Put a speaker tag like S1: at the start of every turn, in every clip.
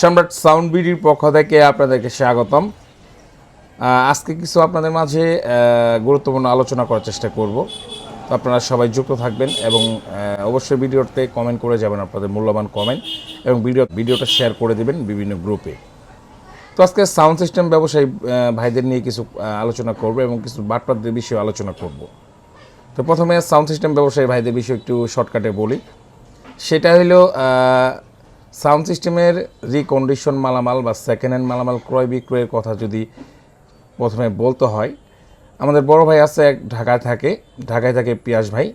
S1: সম্রাট সাউন্ড বিডির পক্ষ থেকে আপনাদেরকে স্বাগতম। আজকে কিছু আপনাদের মাঝে গুরুত্বপূর্ণ আলোচনা করার চেষ্টা করব। তো আপনারা সবাই যুক্ত থাকবেন এবং অবশ্যই ভিডিওতে কমেন্ট করে যাবেন আপনাদের মূল্যবান কমেন্ট এবং ভিডিও, ভিডিওটা শেয়ার করে দেবেন বিভিন্ন গ্রুপে তো আজকে সাউন্ড সিস্টেম ব্যবসায়ী ভাইদের নিয়ে কিছু আলোচনা করব এবং কিছু বাটপাতদের বিষয়ে আলোচনা করব। তো প্রথমে সাউন্ড সিস্টেম ব্যবসায়ী ভাইদের বিষয়ে একটু শর্টকাটে বলি। সেটা হলো সাউন্ড সিস্টেমের রিকন্ডিশন মালামাল বা সেকেন্ড হ্যান্ড মালামাল ক্রয় বিক্রয়ের কথা যদি প্রথমে বলতে হয়, আমাদের বড় ভাই আছে, এক ঢাকায় থাকে ঢাকায় থাকে পিয়াস ভাই।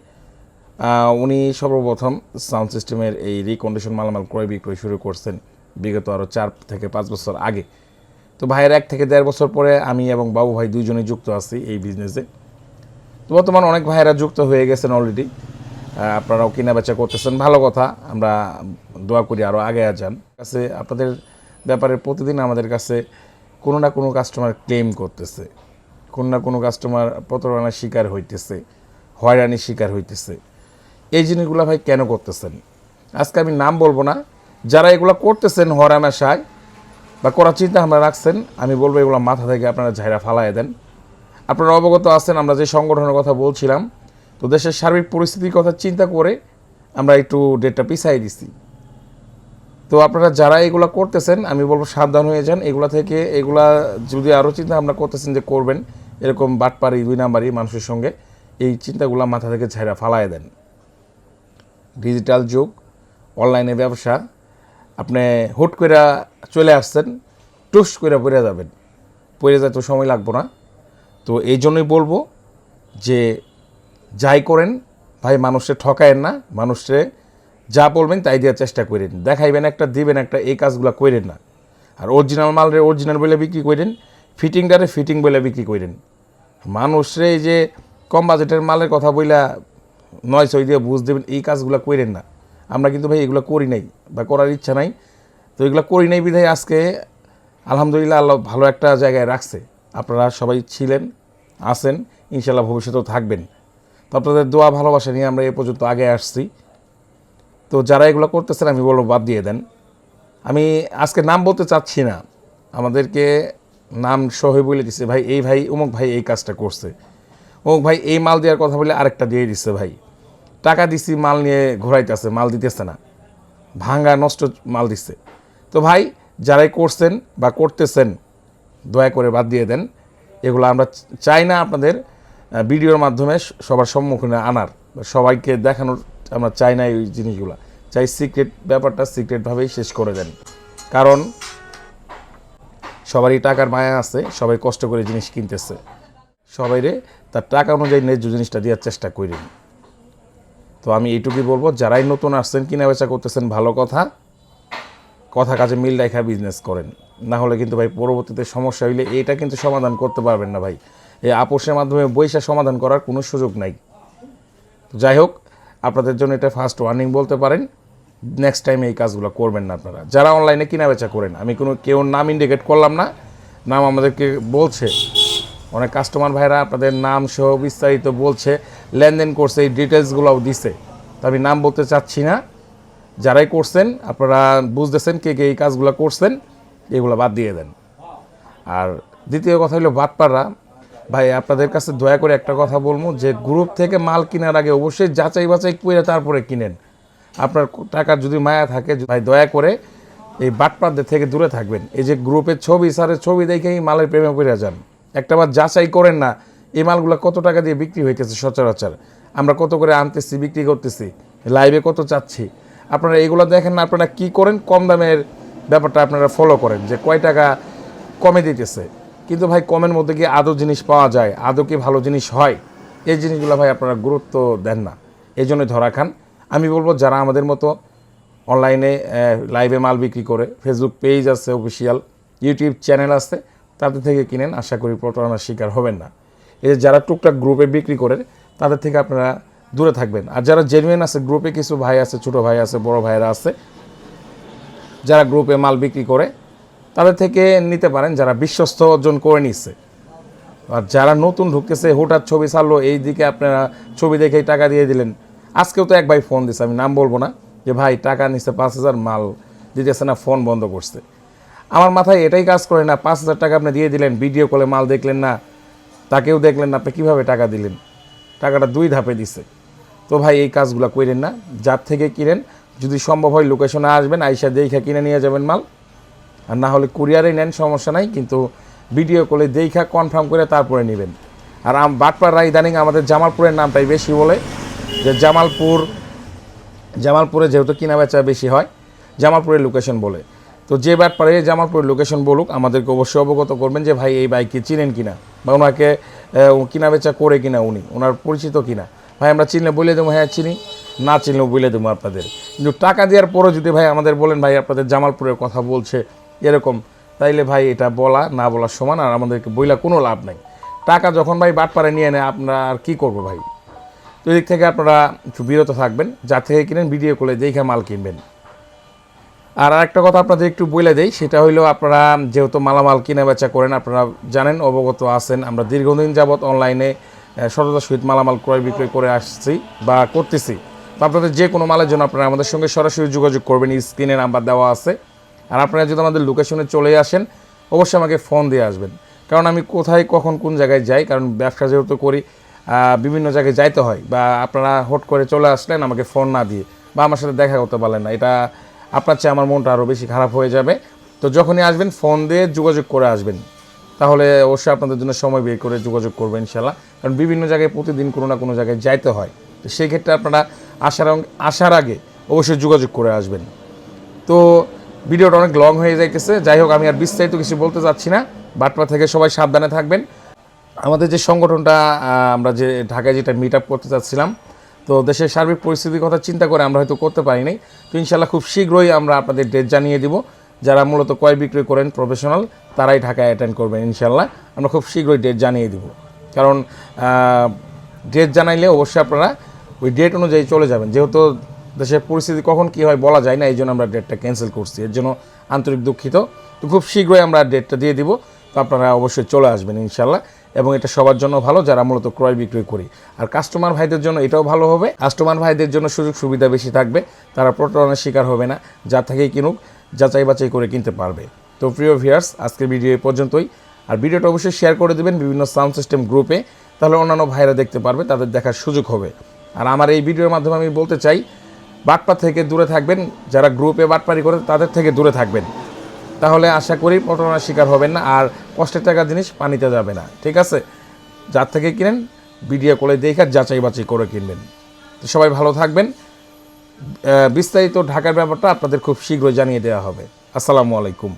S1: উনি সর্বপ্রথম সাউন্ড সিস্টেমের এই রিকন্ডিশন মালামাল ক্রয় বিক্রয় শুরু করছেন বিগত আরও চার থেকে পাঁচ বছর আগে। তো ভাইয়ের এক থেকে দেড় বছর পরে আমি এবং বাবু ভাই দুইজনেই যুক্ত আছি এই বিজনেসে তো বর্তমান অনেক ভাইয়েরা যুক্ত হয়ে গেছেন অলরেডি আপনারাও কিনা বেচা করতেছেন, ভালো কথা। আমরা দোয়া করি আরও আগে যান। কাছে আপনাদের ব্যাপারে প্রতিদিন আমাদের কাছে কোনো না কোনো কাস্টমার ক্লেম করতেছে। কোনো না কোনো কাস্টমার প্রতারণার শিকার হইতেছে, হয়রানির শিকার হইতেছে। এই জিনিসগুলো ভাই কেন করতেছেন? আজকে আমি নাম বলব না। যারা এগুলো করতেছেন হরামেশায় বা করার চিন্তা আমরা রাখছেন, আমি বলব এগুলো মাথা থেকে আপনারা ঝাইরা ফালায় দেন। আপনারা অবগত আছেন, আমরা যে সংগঠনের কথা বলছিলাম, তো দেশের সার্বিক পরিস্থিতির কথা চিন্তা করে আমরা একটু ডেটটা পিছাই দিছি। তো আপনারা যারা এগুলা করতেছেন, আমি বলব সাবধান হয়ে যান। এগুলা থেকে, এগুলা যদি আরও চিন্তা ভাবনা করতেছেন যে করবেন, এরকম বাটপারি দুই নাম্বারই মানুষের সঙ্গে, এই চিন্তাগুলো মাথা থেকে ঝাইরা ফালায় দেন। ডিজিটাল যুগ, অনলাইনে ব্যবসা, আপনি হুট করে চলে আসছেন, টুস করে পড়ে যাবেন। পড়ে যায় তো সময় লাগবো না। তো এই জন্যই বলব যে যাই করেন, ভাই মানুষে ঠকায়েন না মানুষে যা বলবেন তাই দেওয়ার চেষ্টা করেন। দেখাইবেন একটা, দিবেন একটা, এই কাজগুলো করেন না। আর অরিজিনাল মালরে অরিজিনাল বলে বিক্রি করেন ফিটিংটারে ফিটিং বলে বিক্রি করেন। মানুষরে এই যে কম বাজেটের মালের কথা বইলা নয় ছয় দিয়ে বুঝ দেবেন, এই কাজগুলো করেন না। আমরা কিন্তু ভাই এগুলো করি নাই বা করার ইচ্ছা নাই। তো এগুলো করি নাই বিধায় আজকে আলহামদুলিল্লাহ আল্লাহ ভালো একটা জায়গায় রাখছে। আপনারা সবাই ছিলেন, আছেন ইনশাল্লাহ ভবিষ্যতেও থাকবেন। তো আপনাদের দোয়া ভালোবাসা নিয়ে আমরা এ পর্যন্ত আগে আসছি। তো যারা এগুলো করতেছেন, আমি বলব বাদ দিয়ে দেন। আমি আজকে নাম বলতে চাচ্ছি না। আমাদেরকে নাম সহে বলে দিছে, ভাই, এই ভাই, অমুক ভাই এই কাজটা করছে। অমুক ভাই এই মাল দেওয়ার কথা বলে আরেকটা দিয়ে দিচ্ছে ভাই। টাকা দিছি, মাল নিয়ে ঘোরাইতেছে, মাল দিতেছে না। ভাঙ্গা, নষ্ট মাল দিচ্ছে তো ভাই, যারাই করছেন বা করতেছেন, দয়া করে বাদ দিয়ে দেন। এগুলো আমরা চাই না আপনাদের ভিডিওর মাধ্যমে সবার সম্মুখীনে আনার সবাইকে দেখানোর আমরা চাই না এই জিনিসগুলো। চাই সিক্রেট ব্যাপারটা সিক্রেটভাবেই শেষ করে দেন। কারণ সবারই টাকার মায়া আছে, সবাই কষ্ট করে জিনিস কিনতেছে। সবাইরে তার টাকা অনুযায়ী ন্যায্য জিনিসটা দেওয়ার চেষ্টা করি তো আমি এইটুকুই বলব, যারাই নতুন আসছেন কিনা বেচা করতেছেন, ভালো কথা। কথা কাজে মিল রেখা বিজনেস করেন। না হলে কিন্তু ভাই পরবর্তীতে সমস্যা হইলে এটা কিন্তু সমাধান করতে পারবেন না ভাই। এই আপোষের মাধ্যমে বৈশা সমাধান করার কোনো সুযোগ নাই। যাই হোক আপনাদের জন্য এটা ফার্স্ট ওয়ার্নিং বলতে পারেন নেক্সট টাইম এই কাজগুলো করবেন না আপনারা। যারা অনলাইনে কিনা বেচা করেন, আমি কোনো কেউ নাম ইন্ডিকেট করলাম না, নাম আমাদেরকে বলছে। অনেক কাস্টমার ভাইরা আপনাদের নাম সহ বিস্তারিত বলছে, লেনদেন করছে, এই ডিটেলসগুলোও দিছে। তো আমি নাম বলতে চাচ্ছি না। যারাই করছেন, আপনারা বুঝতেছেন কে কে এই কাজগুলো করছেন, এগুলো বাদ দিয়ে দেন। আর দ্বিতীয় কথা হলো বাটপাড়া ভাই, আপনাদের কাছে দয়া করে একটা কথা বলব যে গ্রুপ থেকে মাল কেনার আগে অবশ্যই যাচাই বাছাই করে তারপরে কিনেন। আপনার টাকার যদি মায়া থাকে, ভাই, দয়া করে এই বাটপাড়দের থেকে দূরে থাকবেন। এই যে গ্রুপের ছবি স্যারের ছবি দেখেই মালের প্রেমে পড়ে যান। একটা বার যাচাই করেন না, এই মালগুলো কত টাকা দিয়ে বিক্রি হইতেছে সচরাচর? আমরা কত করে আনতেছি, বিক্রি করতেছি লাইভে কত চাচ্ছি? আপনারা এগুলো দেখেন না, আপনারা কি করেন? কম দামের ব্যাপারটা আপনারা ফলো করেন যে কয় টাকা কমে দিতেছে। কিন্তু ভাই, কমের মধ্যে কি আদৌ জিনিস পাওয়া যায়? আদৌ কি ভালো জিনিস হয়? এই জিনিসগুলো ভাই আপনারা গুরুত্ব দেন না। এই জন্যই ধরা খান। আমি বলব, যারা আমাদের মতো অনলাইনে লাইভে মাল বিক্রি করে ফেসবুক পেজ আছে অফিসিয়াল ইউটিউব চ্যানেল আছে, তাদের থেকে কিনেন। আশা করি প্রতারণার শিকার হবেন না। এই যারা টুকটাক গ্রুপে বিক্রি করে, তাদের থেকে আপনারা দূরে থাকবেন। আর যারা জেনুইন আছে গ্রুপে কিছু ভাই আছে, ছোট ভাই আছে, বড় ভাইয়েরা আছে, যারা গ্রুপে মাল বিক্রি করে তাদের থেকে নিতে পারেন যারা বিশ্বস্ত অর্জন করে নিচ্ছে আর যারা নতুন ঢুকতেছে, হুটার ছবি ছাড়লো, এই দিকে আপনারা ছবি দেখেই টাকা দিয়ে দিলেন। আজকেও তো এক ভাই ফোন দিছে, আমি নাম বলব না, যে ভাই টাকা নিচ্ছে পাঁচ হাজার মাল দিতেছে না, ফোন বন্ধ করছে। আমার মাথায় এটাই কাজ করে না, পাঁচ হাজার টাকা আপনি দিয়ে দিলেন, ভিডিও কলে মাল দেখলেন না, তাকেও দেখলেন না, আপনি কীভাবে টাকা দিলেন? টাকাটা দুই ধাপে দিছে। তো ভাই, এই কাজগুলো করেন না, যার থেকে কিনেন, যদি সম্ভব হয় লোকেশনে আসবেন, আইসা দেখা কিনে নিয়ে যাবেন মাল। আর না হলে কুরিয়ারে নেন, সমস্যা নাই, কিন্তু ভিডিও কলে দেখা কনফার্ম করে তারপরে নেবেন। আর আম বাটপাড়া ইদানিং আমাদের জামালপুরের নামটাই বেশি বলে, যে জামালপুর জামালপুরে যেহেতু কিনা বেচা বেশি হয়, জামালপুরের লোকেশন বলে। তো যে বাটপাড়ে জামালপুরের লোকেশন বলুক, আমাদেরকে অবশ্যই অবগত করবেন যে ভাই এই বাইককে চিনেন কিনা, বা ওনাকে কিনা বেচা করে কিনা উনি, ওনার পরিচিত কিনা। ভাই, আমরা চিনলে বলে দেবো হ্যাঁ চিনি, না চিনলেও বলে দেবো আপনাদের। কিন্তু টাকা দেওয়ার পরও যদি ভাই আমাদের বলেন, ভাই, আপনাদের জামালপুরের কথা বলছে এরকম। তাইলে ভাই এটা বলা, না বলার সমান, আর আমাদেরকে বইলা কোনো লাভ নাই। টাকা যখন ভাই বাটপাড়ে নিয়ে নেয় আপনারা আর কী করব ভাই? তো এদিক থেকে আপনারা একটু বিরত থাকবেন, যা থেকে কিনেন ভিডিও করে দেখে মাল কিনবেন। আর আরেকটা কথা আপনাদের একটু বলে দেই, সেটা হইল আপনারা যেহেতু মালামাল কিনে বেচা করেন, আপনারা জানেন, অবগত আছেন, আমরা দীর্ঘদিন যাবৎ অনলাইনে সততার সহিত মালামাল ক্রয় বিক্রয় করে আসছি বা করতেছি। তো আপনাদের যে কোনো মালের জন্য আপনারা আমাদের সঙ্গে সরাসরি যোগাযোগ করবেন, স্ক্রিনে নাম্বার দেওয়া আছে। আর আপনারা যদি আমাদের লোকেশনে চলে আসেন, অবশ্যই আমাকে ফোন দিয়ে আসবেন। কারণ আমি কোথায়, কখন, কোন জায়গায় যাই, কারণ ব্যবসা যেহেতু করি বিভিন্ন জায়গায় যাইতে হয়, বা আপনারা হট করে চলে আসলেন, আমাকে ফোন না দিয়ে, বা আমার সাথে দেখা করতে পারলেন না, এটা আপনার চেয়ে আমার মনটা আরও বেশি খারাপ হয়ে যাবে। তো যখনই আসবেন ফোন দিয়ে যোগাযোগ করে আসবেন। তাহলে অবশ্যই আপনাদের জন্য সময় বের করে যোগাযোগ করবেন ইনশাল্লাহ কারণ বিভিন্ন জায়গায় প্রতিদিন কোনো না কোনো জায়গায় যাইতে হয়। তো সেই ক্ষেত্রে আপনারা আসার আসার আগে অবশ্যই যোগাযোগ করে আসবেন। তো ভিডিওটা অনেক লং হয়ে যাইতেছে। যাই হোক, আমি আর বিস্তারিত কিছু বলতে চাচ্ছি না। বাটপা থেকে সবাই সাবধানে থাকবেন। আমাদের যে সংগঠনটা আমরা যে ঢাকায় যেটা মিট আপ করতে চাচ্ছিলাম তো দেশের সার্বিক পরিস্থিতির কথা চিন্তা করে আমরা হয়তো করতে পারি নাই। তো ইনশাল্লাহ খুব শীঘ্রই আমরা আপনাদের ডেট জানিয়ে দিব। যারা মূলত ক্রয় বিক্রয় করেন প্রফেশনাল তারাই ঢাকায় অ্যাটেন্ড করবেন ইনশাল্লাহ আমরা খুব শীঘ্রই ডেট জানিয়ে দিব। কারণ ডেট জানাইলে অবশ্যই আপনারা ওই ডেট অনুযায়ী চলে যাবেন। যেহেতু দেশের পরিস্থিতি কখন কী হয় বলা যায় না এই জন্য আমরা ডেটটা ক্যান্সেল করছি। এর জন্য আন্তরিক দুঃখিত। তো খুব শীঘ্রই আমরা ডেটটা দিয়ে দিব, তো আপনারা অবশ্যই চলে আসবেন ইনশাল্লাহ এবং এটা সবার জন্য ভালো, যারা মূলত ক্রয় বিক্রয় করি। আর কাস্টমার ভাইদের জন্য এটাও ভালো হবে। কাস্টমার ভাইদের জন্য সুযোগ সুবিধা বেশি থাকবে, তারা প্রতারণার শিকার হবে না, যা থেকেই কিনুক, যাচাই বাছাই করে কিনতে পারবে। তো প্রিয় ভিউয়ার্স আজকের ভিডিও এই পর্যন্তই। আর ভিডিওটা অবশ্যই শেয়ার করে দেবেন বিভিন্ন সাউন্ড সিস্টেম গ্রুপে তাহলে অন্যান্য ভাইরা দেখতে পারবে, তাদের দেখার সুযোগ হবে। আর আমার এই ভিডিওর মাধ্যমে আমি বলতে চাই বাটপা থেকে দূরে থাকবেন, যারা গ্রুপে বাটপারি করে তাদের থেকে দূরে থাকবেন। তাহলে আশা করি প্রতারণার শিকার হবেন না, আর কষ্টের টাকা জিনিস পানিতে যাবে না, ঠিক আছে? যার থেকে কিনেন ভিডিও কলে দেখে যাচাই বাছাই করে কিনবেন। তো সবাই ভালো থাকবেন। বিস্তারিত ঢাকার ব্যাপারটা আপনাদের খুব শীঘ্রই জানিয়ে দেওয়া হবে। আসসালামু আলাইকুম।